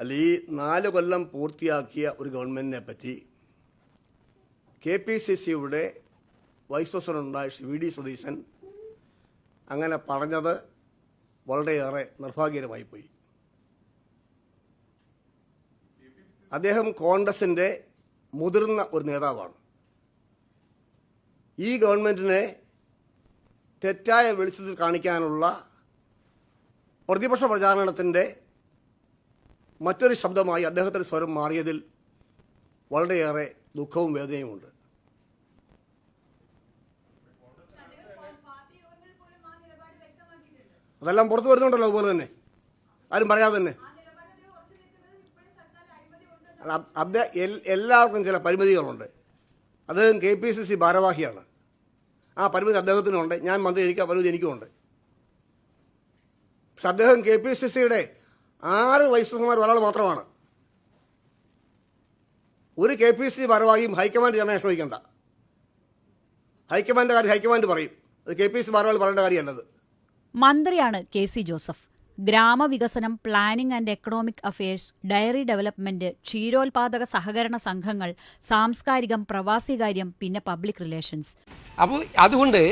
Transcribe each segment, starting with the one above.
അല്ല ഈ നാല് കൊല്ലം പൂർത്തിയാക്കിയ ഒരു ഗവൺമെന്റിനെ പറ്റി കെ പി സി സിയുടെ വൈസ് പ്രസിഡന്റായ ശ്രീ വി ഡി സതീശൻ അങ്ങനെ പറഞ്ഞത് വളരെയേറെ നിർഭാഗ്യകരമായി പോയി. അദ്ദേഹം കോൺഗ്രസിന്റെ മുതിർന്ന ഒരു നേതാവാണ്. ഈ ഗവൺമെന്റിനെ തെറ്റായ വെളിച്ചത്തിൽ കാണിക്കാനുള്ള പ്രതിപക്ഷ പ്രചാരണത്തിന്റെ മറ്റൊരു ശബ്ദമായി അദ്ദേഹത്തിന്റെ സ്വരം മാറിയതിൽ വളരെയേറെ ദുഃഖവും വേദനയുമുണ്ട്. അതെല്ലാം പുറത്തു വരുന്നുണ്ടല്ലോ അതുപോലെ തന്നെ. ആരും പറയാതെ തന്നെ. എല്ലാവർക്കും ചില പരിമിതികളുണ്ട്. അദ്ദേഹം കെ പി സി സി ഭാരവാഹിയാണ്. ആ പരിമിതി അദ്ദേഹത്തിനുണ്ട്. ഞാൻ മന്ത്രി എനിക്ക് ആ പരിമിതി എനിക്കുമുണ്ട്. പക്ഷെ അദ്ദേഹം കെ പി സി സിയുടെ ആറ് വൈസ് പ്രസിഡന്റുമാർ ഒരാൾ മാത്രമാണ്. ഒരു കെ പി സി ഭാരവാഹിയും ഹൈക്കമാൻഡ് ചെയ്യാൻ ശ്രമിക്കണ്ട ഹൈക്കമാൻഡ് കാര്യം ഹൈക്കമാൻഡ് പറയും. അത് കെ പി സി ഭാരവാഹി പറയേണ്ട കാര്യമല്ലത്. മന്ത്രിയാണ് K C Joseph. ഗ്രാമവികസനം planning and economic affairs dairy development ക്ഷീരോത്പാദക സഹകരണ സംഘങ്ങൾ സാംസ്കാരികം പ്രവാസികാര്യം പിന്നെ പബ്ലിക് റിലേഷൻസ്. അപ്പോൾ അതുകൊണ്ട്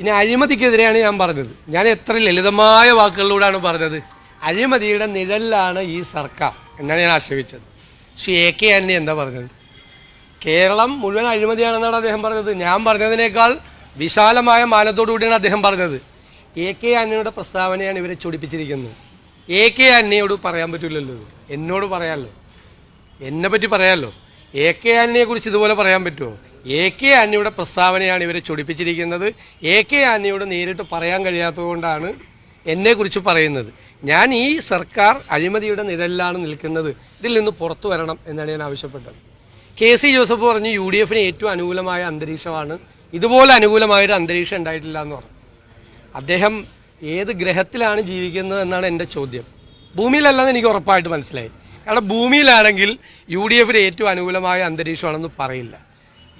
ഇനി അഴിമതിക്കെതിരെയാണ് ഞാൻ പറഞ്ഞത്. ഞാൻ എത്ര ലളിതമായ വാക്കുകളിലൂടെയാണ് പറഞ്ഞത്. അഴിമതിയുടെ നിഴലിലാണ് ഈ സർക്കാർ എന്നാണ് ഞാൻ ആക്ഷേപിച്ചത്. പക്ഷേ എ കെ ആന്റണി എന്താ പറഞ്ഞത്? കേരളം മുഴുവൻ അഴിമതിയാണെന്നാണ് അദ്ദേഹം പറഞ്ഞത്. ഞാൻ പറഞ്ഞതിനേക്കാൾ വിശാലമായ മാനത്തോടു കൂടിയാണ് അദ്ദേഹം പറഞ്ഞത്. എ കെ ആന്റണിയുടെ പ്രസ്താവനയാണ് ഇവരെ ചൊടിപ്പിച്ചിരിക്കുന്നത്. എ കെ ആന്റണിയോട് പറയാൻ പറ്റില്ലല്ലോ എന്നോട് പറയാമല്ലോ എന്നെ പറ്റി പറയാമല്ലോ എ കെ ആന്റണിയെ കുറിച്ച് ഇതുപോലെ പറയാൻ പറ്റുമോ? എ കെ ആന്റണിയുടെ പ്രസ്താവനയാണ് ഇവരെ ചൊടിപ്പിച്ചിരിക്കുന്നത്. എ കെ ആന്റണിയോട് നേരിട്ട് പറയാൻ കഴിയാത്തതുകൊണ്ടാണ് എന്നെക്കുറിച്ച് പറയുന്നത്. ഞാൻ ഈ സർക്കാർ അഴിമതിയുടെ നിഴലിലാണ് നിൽക്കുന്നത്. ഇതിൽ നിന്ന് പുറത്തു വരണം എന്നാണ് ഞാൻ ആവശ്യപ്പെട്ടത്. കെ സി ജോസഫ് പറഞ്ഞു യു ഡി എഫിന് ഏറ്റവും അനുകൂലമായ അന്തരീക്ഷമാണ്. ഇതുപോലെ അനുകൂലമായൊരു അന്തരീക്ഷം ഉണ്ടായിട്ടില്ല എന്ന് പറഞ്ഞു. അദ്ദേഹം ഏത് ഗ്രഹത്തിലാണ് ജീവിക്കുന്നത് എന്നാണ് എന്റെ ചോദ്യം. ഭൂമിയിലല്ലെന്ന് എനിക്ക് ഉറപ്പായിട്ട് മനസ്സിലായി. കാരണം ഭൂമിയിലാണെങ്കിൽ യു ഡി എഫിന് ഏറ്റവും അനുകൂലമായ അന്തരീക്ഷമാണെന്ന് പറയില്ല.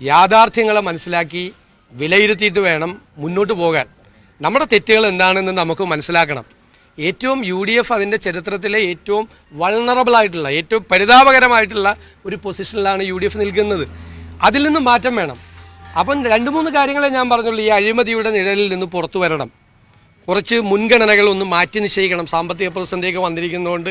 യാഥാർത്ഥ്യങ്ങളെ മനസ്സിലാക്കി വിലയിരുത്തിയിട്ട് വേണം മുന്നോട്ട് പോകാൻ. നമ്മുടെ തെറ്റുകൾ എന്താണെന്ന് നമുക്ക് മനസ്സിലാക്കണം. ഏറ്റവും യു ഡി എഫ് അതിന്റെ ചരിത്രത്തിലെ ഏറ്റവും വൾണറബിളായിട്ടുള്ള ഏറ്റവും പരിതാപകരമായിട്ടുള്ള ഒരു പൊസിഷനിലാണ് യു ഡി എഫ് നിൽക്കുന്നത്. അതിൽ നിന്ന് മാറ്റം വേണം. അപ്പം രണ്ട് മൂന്ന് കാര്യങ്ങളെ ഞാൻ പറഞ്ഞുള്ളൂ ഈ അഴിമതിയുടെ നിഴലിൽ നിന്ന് പുറത്തു വരണം. കുറച്ച് മുൻഗണനകൾ ഒന്ന് മാറ്റി നിശ്ചയിക്കണം. സാമ്പത്തിക പ്രതിസന്ധിയൊക്കെ വന്നിരിക്കുന്നതുകൊണ്ട്